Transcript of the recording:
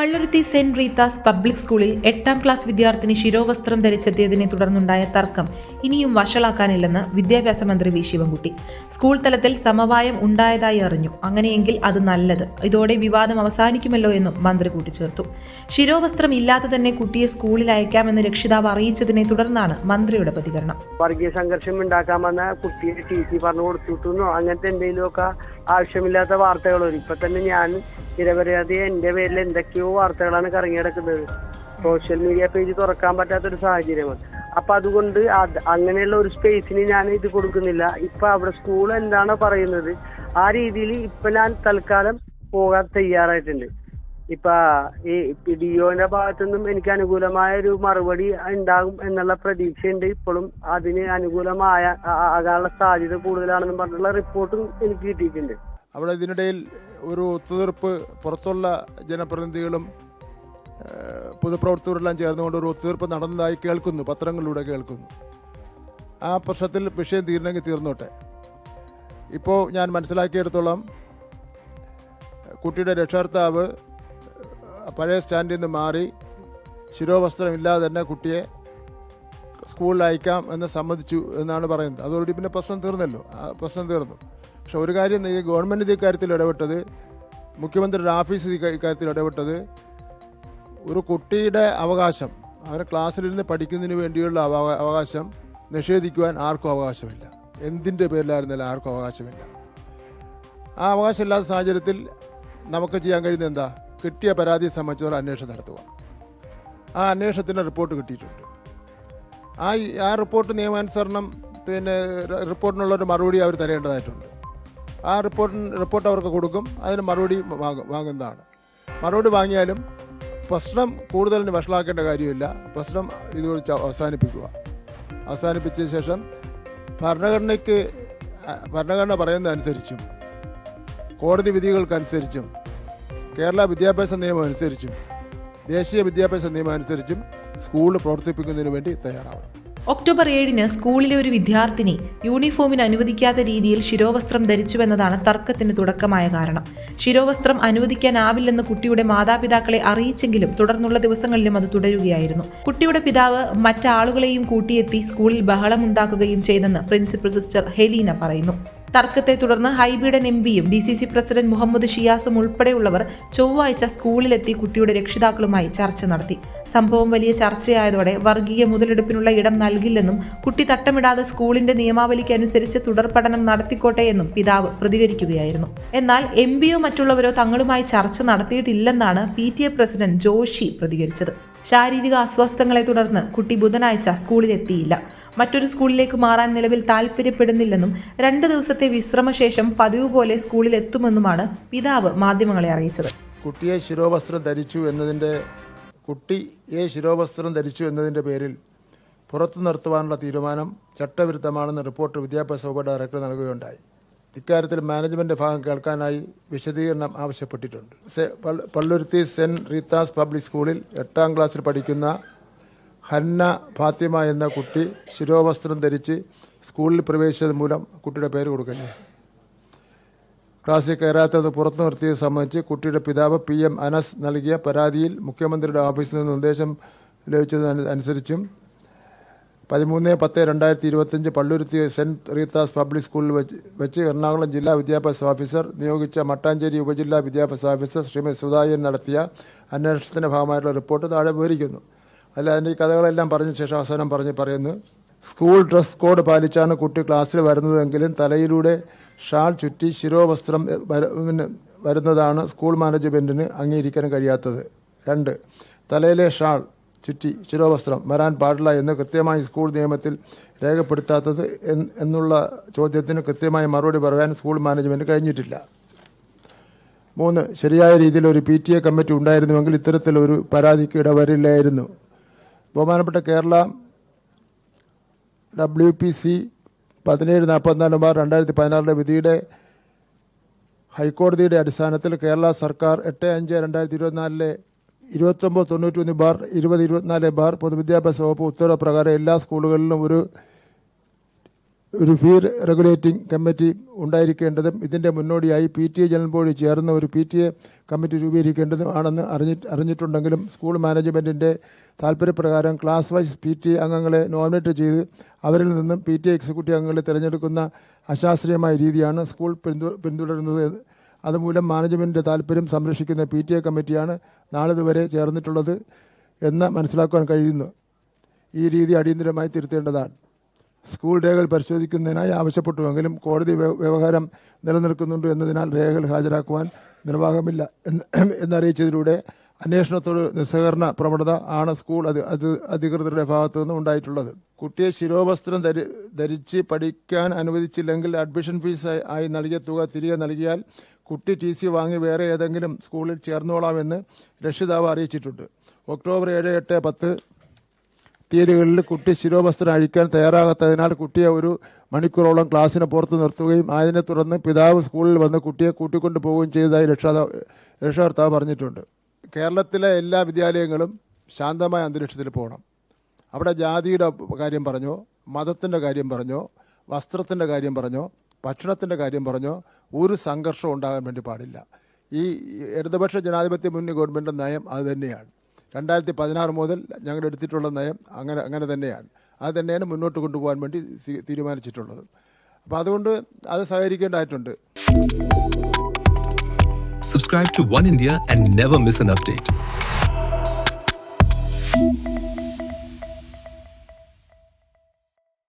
Palluruthy saint Rita's public സ്കൂളിൽ എട്ടാം class വിദ്യാർത്ഥിനി ശിരോവസ്ത്രം ധരിച്ചെത്തിയതിനെ തുടർന്നുണ്ടായ തർക്കം. ഇനിയും വഷളാക്കാനില്ലെന്ന് വിദ്യാഭ്യാസ മന്ത്രി വി ശിവൻകുട്ടി. സ്കൂൾ തലത്തിൽ സമവായം ഉണ്ടായതായി അറിഞ്ഞു. അങ്ങനെയെങ്കിൽ അത് നല്ലത്. ഇതോടെ വിവാദം അവസാനിക്കുമല്ലോ എന്നും മന്ത്രി കൂട്ടിച്ചേർത്തു. ശിരോവസ്ത്രം ഇല്ലാതെ തന്നെ കുട്ടിയെ സ്കൂളിൽ അയക്കാമെന്ന് രക്ഷിതാവ് അറിയിച്ചതിനെ തുടർന്നാണ് മന്ത്രിയുടെ പ്രതികരണം. വർഗീയ സംഘർഷം ഉണ്ടാക്കാമെന്ന കുട്ടിയെ ടി സി പറഞ്ഞു കൊടുത്തിട്ടുണ്ടോ അങ്ങനത്തെ എന്തെങ്കിലുമൊക്കെ ആവശ്യമില്ലാത്ത വാർത്തകൾ വരും ഇപ്പൊ തന്നെ ഞാൻ നിരപരാധി എന്റെ പേരിൽ എന്തൊക്കെയോ വാർത്തകളാണ് കറങ്ങിയെടുക്കുന്നത് സോഷ്യൽ മീഡിയ പേജ് തുറക്കാൻ പറ്റാത്തൊരു സാഹചര്യമാണ്. അപ്പൊ അതുകൊണ്ട് അത് അങ്ങനെയുള്ള ഒരു സ്പേസിന് ഞാൻ ഇത് കൊടുക്കുന്നില്ല. ഇപ്പൊ അവിടെ സ്കൂൾ എന്താണോ പറയുന്നത് ആ രീതിയിൽ ഇപ്പൊ ഞാൻ തൽക്കാലം പോകാൻ തയ്യാറായിട്ടുണ്ട്. ഇപ്പൊ ഈ ഡിഒന്റെ ഭാഗത്തു നിന്നും എനിക്ക് അനുകൂലമായ ഒരു മറുപടി ഉണ്ടാകും എന്നുള്ള പ്രതീക്ഷയുണ്ട്. ഇപ്പോഴും അതിന് അനുകൂലമായ ആകാനുള്ള സാധ്യത കൂടുതലാണെന്ന് പറഞ്ഞുള്ള റിപ്പോർട്ടും എനിക്ക് കിട്ടിയിട്ടുണ്ട്. അവിടെ ഇതിനിടയിൽ ഒരു ഒത്തുതീർപ്പ് പുറത്തുള്ള ജനപ്രതിനിധികളും പൊതുപ്രവർത്തകരെല്ലാം ചേർന്നുകൊണ്ട് ഒരു ഒത്തുതീർപ്പ് നടന്നതായി കേൾക്കുന്നു പത്രങ്ങളിലൂടെ കേൾക്കുന്നു. ആ പ്രശ്നത്തിൽ വിഷയം തീരണമെങ്കിൽ തീർന്നോട്ടെ. ഇപ്പോൾ ഞാൻ മനസ്സിലാക്കിയെടുത്തോളം കുട്ടിയുടെ രക്ഷകർത്താവ് പഴയ സ്റ്റാൻഡിൽ നിന്ന് മാറി ശിരോവസ്ത്രമില്ലാതെ തന്നെ കുട്ടിയെ സ്കൂളിൽ അയക്കാം എന്ന് സമ്മതിച്ചു എന്നാണ് പറയുന്നത്. അതോടുകൂടി പിന്നെ പ്രശ്നം തീർന്നല്ലോ. ആ പ്രശ്നം തീർന്നു. പക്ഷെ ഒരു കാര്യം ഈ ഗവൺമെന്റ് ഇക്കാര്യത്തിൽ ഇടപെട്ടത് മുഖ്യമന്ത്രിയുടെ ഓഫീസ് ഇക്കാര്യത്തിൽ ഇടപെട്ടത് ഒരു കുട്ടിയുടെ അവകാശം അവരെ ക്ലാസ്സിലിരുന്ന് പഠിക്കുന്നതിന് വേണ്ടിയുള്ള അവ- അവകാശം നിഷേധിക്കുവാൻ ആർക്കും അവകാശമില്ല. എന്തിന്റെ പേരിലായിരുന്നാലും ആർക്കും അവകാശമില്ല. ആ അവകാശമില്ലാത്ത സാഹചര്യത്തിൽ നമുക്ക് ചെയ്യാൻ കഴിയുന്നത് എന്താ? കിട്ടിയ പരാതി സംബന്ധിച്ചവർ അന്വേഷണം നടത്തുക. ആ അന്വേഷണത്തിന്റെ റിപ്പോർട്ട് കിട്ടിയിട്ടുണ്ട്. ആ ആ റിപ്പോർട്ട് നിയമാനുസരണം പിന്നെ റിപ്പോർട്ടിനുള്ളൊരു മറുപടി അവർ തരേണ്ടതായിട്ടുണ്ട്. ആ റിപ്പോർട്ടിന് റിപ്പോർട്ട് അവർക്ക് കൊടുക്കും അതിന് മറുപടി വാങ്ങും വാങ്ങുന്നതാണ്. മറുപടി വാങ്ങിയാലും പ്രശ്നം കൂടുതലിന് വഷളാക്കേണ്ട കാര്യമില്ല. പ്രശ്നം ഇതുവഴി അവസാനിപ്പിക്കുക. അവസാനിപ്പിച്ച ശേഷം ഭരണഘടനയ്ക്ക് ഭരണഘടന പറയുന്നതനുസരിച്ചും കോടതി വിധികൾക്കനുസരിച്ചും കേരള വിദ്യാഭ്യാസ നിയമം അനുസരിച്ചും ദേശീയ വിദ്യാഭ്യാസ നിയമം അനുസരിച്ചും സ്കൂളിൽ പ്രവർത്തിപ്പിക്കുന്നതിന് വേണ്ടി തയ്യാറാവണം. ഒക്ടോബർ ഏഴിന് സ്കൂളിലെ ഒരു വിദ്യാർത്ഥിനി യൂണിഫോമിന് അനുവദിക്കാത്ത രീതിയിൽ ശിരോവസ്ത്രം ധരിച്ചുവെന്നതാണ് തർക്കത്തിന് തുടക്കമായ കാരണം. ശിരോവസ്ത്രം അനുവദിക്കാനാവില്ലെന്ന് കുട്ടിയുടെ മാതാപിതാക്കളെ അറിയിച്ചെങ്കിലും തുടർന്നുള്ള ദിവസങ്ങളിലും അത് തുടരുകയായിരുന്നു. കുട്ടിയുടെ പിതാവ് മറ്റാളുകളെയും കൂട്ടിയെത്തി സ്കൂളിൽ ബഹളമുണ്ടാക്കുകയും ചെയ്തെന്ന് പ്രിൻസിപ്പൽ സിസ്റ്റർ ഹെലീന പറയുന്നു. തർക്കത്തെ തുടർന്ന് ഹൈബിയുടെ എം പിയും D C C president Muhammad ഷിയാസും ഉൾപ്പെടെയുള്ളവർ ചൊവ്വാഴ്ച സ്കൂളിലെത്തി കുട്ടിയുടെ രക്ഷിതാക്കളുമായി ചർച്ച നടത്തി. സംഭവം വലിയ ചർച്ചയായതോടെ വർഗീയ മുതലെടുപ്പിനുള്ള ഇടം നൽകില്ലെന്നും കുട്ടി തട്ടമിടാതെ സ്കൂളിന്റെ നിയമാവലിക്ക് അനുസരിച്ച് തുടർ പഠനം നടത്തിക്കോട്ടെ എന്നും പിതാവ് പ്രതികരിക്കുകയായിരുന്നു. എന്നാൽ എം പിയോ മറ്റുള്ളവരോ തങ്ങളുമായി ചർച്ച നടത്തിയിട്ടില്ലെന്നാണ് P T A president Joshi പ്രതികരിച്ചത്. ശാരീരിക അസ്വസ്ഥങ്ങളെ തുടർന്ന് കുട്ടി ബുധനാഴ്ച സ്കൂളിലെത്തിയില്ല. മറ്റൊരു സ്കൂളിലേക്ക് മാറാൻ നിലവിൽ താല്പര്യപ്പെടുന്നില്ലെന്നും രണ്ട് ദിവസത്തെ വിശ്രമശേഷം പതിവ് പോലെ സ്കൂളിലെത്തുമെന്നുമാണ് പിതാവ് മാധ്യമങ്ങളെ അറിയിച്ചത്. കുട്ടിയെ ശിരോവസ്ത്രം ധരിച്ചു എന്നതിന്റെ കുട്ടിയെ ശിരോവസ്ത്രം ധരിച്ചു എന്നതിന്റെ പേരിൽ പുറത്തു നിർത്തുവാനുള്ള തീരുമാനം ചട്ടവിരുദ്ധമാണെന്ന് റിപ്പോർട്ട് വിദ്യാഭ്യാസ വകുപ്പ് ഡയറക്ടർ നൽകുകയുണ്ടായി. ഇക്കാര്യത്തിൽ മാനേജ്മെന്റ് ഭാഗം കേൾക്കാനായി വിശദീകരണം ആവശ്യപ്പെട്ടിട്ടുണ്ട്. പള്ളുരുത്തി സെന്റ് റീത്താസ് പബ്ലിക് സ്കൂളിൽ എട്ടാം ക്ലാസ്സിൽ പഠിക്കുന്ന ഹന്ന ഫാത്തിമ എന്ന കുട്ടി ശിരോവസ്ത്രം ധരിച്ച് സ്കൂളിൽ പ്രവേശിച്ചത് മൂലം കുട്ടിയുടെ പേര് കൊടുക്കല്ലേ? ക്ലാസ്സിൽ കയറാത്തത് പുറത്തു നിർത്തിയത് സംബന്ധിച്ച് കുട്ടിയുടെ പിതാവ് പി എം അനസ് നൽകിയ പരാതിയിൽ മുഖ്യമന്ത്രിയുടെ ഓഫീസിൽ നിന്ന് നിർദ്ദേശം ലഭിച്ചത് അനുസരിച്ചും പതിമൂന്ന് പത്ത് രണ്ടായിരത്തി ഇരുപത്തിയഞ്ച് പള്ളുരുത്തി സെന്റ് റീത്താസ് പബ്ലിക് സ്കൂളിൽ വെച്ച് വെച്ച് എറണാകുളം ജില്ലാ വിദ്യാഭ്യാസ ഓഫീസർ നിയോഗിച്ച മട്ടാഞ്ചേരി ഉപജില്ലാ വിദ്യാഭ്യാസ ഓഫീസർ ശ്രീമതി സുധായൻ നടത്തിയ അന്വേഷണത്തിന്റെ ഭാഗമായിട്ടുള്ള റിപ്പോർട്ട് താഴെ വിവരിക്കുന്നു. അല്ല അതിന്റെ കഥകളെല്ലാം പറഞ്ഞ ശേഷം അവസാനം പറഞ്ഞ് പറയുന്നു. സ്കൂൾ ഡ്രസ് കോഡ് പാലിച്ചാണ് കുട്ടി ക്ലാസ്സിൽ വരുന്നതെങ്കിലും തലയിലൂടെ ഷാൾ ചുറ്റി ശിരോവസ്ത്രം വരുന്നതാണ് സ്കൂൾ മാനേജ്മെന്റിന് അംഗീകരിക്കാൻ കഴിയാത്തത്. രണ്ട് തലയിലെ ഷാൾ ചുറ്റി ശിരോവസ്ത്രം വരാൻ പാടില്ല എന്ന് കൃത്യമായി സ്കൂൾ നിയമത്തിൽ രേഖപ്പെടുത്താത്തത് എന്നുള്ള ചോദ്യത്തിന് കൃത്യമായി മറുപടി പറയാൻ സ്കൂൾ മാനേജ്മെന്റ് കഴിഞ്ഞിട്ടില്ല. മൂന്ന് ശരിയായ രീതിയിൽ ഒരു പി ടി എ കമ്മിറ്റി ഉണ്ടായിരുന്നുവെങ്കിൽ ഇത്തരത്തിലൊരു പരാതിക്ക് ഇടവരില്ലായിരുന്നു. ബഹുമാനപ്പെട്ട കേരള ഡബ്ല്യു പി സി പതിനേഴ് നാൽപ്പത്തിനാല് ബാർ രണ്ടായിരത്തി പതിനാറിലെ വിധിയുടെ ഹൈക്കോടതിയുടെ അടിസ്ഥാനത്തിൽ കേരള സർക്കാർ എട്ട് അഞ്ച് രണ്ടായിരത്തി ഇരുപത്തിനാലിലെ ഇരുപത്തൊമ്പത് തൊണ്ണൂറ്റൊന്ന് ബാർ ഇരുപത് ഇരുപത്തിനാല് ബാർ പൊതുവിദ്യാഭ്യാസ വകുപ്പ് ഉത്തരവ് പ്രകാരം എല്ലാ സ്കൂളുകളിലും ഒരു ഒരു ഫീ റെഗുലേറ്റിംഗ് കമ്മിറ്റി ഉണ്ടായിരിക്കേണ്ടതും ഇതിന്റെ മുന്നോടിയായി പി ടി എ ജനറൽ ബോർഡിൽ ചേർന്ന ഒരു പി ടി എ കമ്മിറ്റി രൂപീകരിക്കേണ്ടതും ആണെന്ന് അറിഞ്ഞി അറിഞ്ഞിട്ടുണ്ടെങ്കിലും സ്കൂൾ മാനേജ്മെന്റിന്റെ താല്പര്യപ്രകാരം class vice P T A അംഗങ്ങളെ നോമിനേറ്റ് ചെയ്ത് അവരിൽ നിന്നും പി ടി എ എക്സിക്യൂട്ടീവ് അംഗങ്ങളെ തിരഞ്ഞെടുക്കുന്ന അശാസ്ത്രീയമായ രീതിയാണ് സ്കൂൾ പിന്തു പിന്തുടരുന്നത് അതുമൂലം മാനേജ്മെന്റിന്റെ താല്പര്യം സംരക്ഷിക്കുന്ന പി ടി എ കമ്മിറ്റിയാണ് നാളിതുവരെ ചേർന്നിട്ടുള്ളത് എന്ന് മനസ്സിലാക്കുവാൻ കഴിയുന്നു. ഈ രീതി അടിയന്തരമായി തിരുത്തേണ്ടതാണ്. സ്കൂൾ രേഖകൾ പരിശോധിക്കുന്നതിനായി ആവശ്യപ്പെട്ടുവെങ്കിലും കോടതി വ്യ- വ്യവഹാരം നിലനിൽക്കുന്നുണ്ട് എന്നതിനാൽ രേഖകൾ ഹാജരാക്കുവാൻ നിർവാഹമില്ല എന്ന് എന്നറിയിച്ചതിലൂടെ അന്വേഷണത്തോട് നിസ്സഹകരണ പ്രവണത ആണ് സ്കൂൾ അത് അധികൃതരുടെ ഭാഗത്തു നിന്ന് ഉണ്ടായിട്ടുള്ളത്. കുട്ടിയെ ശിരോവസ്ത്രം ധരി ധരിച്ച് പഠിക്കാൻ അനുവദിച്ചില്ലെങ്കിൽ അഡ്മിഷൻ ഫീസ് ആയി നൽകിയ തുക തിരികെ നൽകിയാൽ കുട്ടി ടി സി വാങ്ങി വേറെ ഏതെങ്കിലും സ്കൂളിൽ ചേർന്നോളാമെന്ന് രക്ഷിതാവ് അറിയിച്ചിട്ടുണ്ട്. ഒക്ടോബർ ഏഴ് എട്ട് പത്ത് തീയതികളിൽ കുട്ടി ശിരോവസ്ത്രം അഴിക്കാൻ തയ്യാറാകാത്തതിനാൽ കുട്ടിയെ ഒരു മണിക്കൂറോളം ക്ലാസ്സിന് പുറത്ത് നിർത്തുകയും അതിനെ തുടർന്ന് പിതാവ് സ്കൂളിൽ വന്ന് കുട്ടിയെ കൂട്ടിക്കൊണ്ടു പോവുകയും ചെയ്തതായി രക്ഷകർത്താവ് പറഞ്ഞിട്ടുണ്ട്. കേരളത്തിലെ എല്ലാ വിദ്യാലയങ്ങളും ശാന്തമായ അന്തരീക്ഷത്തിൽ പോകണം. അവിടെ ജാതിയുടെ കാര്യം പറഞ്ഞോ മതത്തിന്റെ കാര്യം പറഞ്ഞോ വസ്ത്രത്തിന്റെ കാര്യം പറഞ്ഞോ ഭക്ഷണത്തിന്റെ കാര്യം പറഞ്ഞോ ഒരു സംഘർഷം ഉണ്ടാകാൻ വേണ്ടി പാടില്ല. ഈ ഇടതുപക്ഷ ജനാധിപത്യ മുന്നണി ഗവൺമെന്റ് നയം അത് തന്നെയാണ്. രണ്ടായിരത്തി പതിനാറ് മുതൽ ഞങ്ങൾ എടുത്തിട്ടുള്ള നയം അങ്ങനെ അങ്ങനെ തന്നെയാണ്. അത് തന്നെയാണ് മുന്നോട്ട് കൊണ്ടുപോകാൻ വേണ്ടി തീരുമാനിച്ചിട്ടുള്ളത്. അപ്പോൾ അതുകൊണ്ട് അത് സഹകരിക്കേണ്ടതായിട്ടുണ്ട്. Subscribe to One India and never miss an update.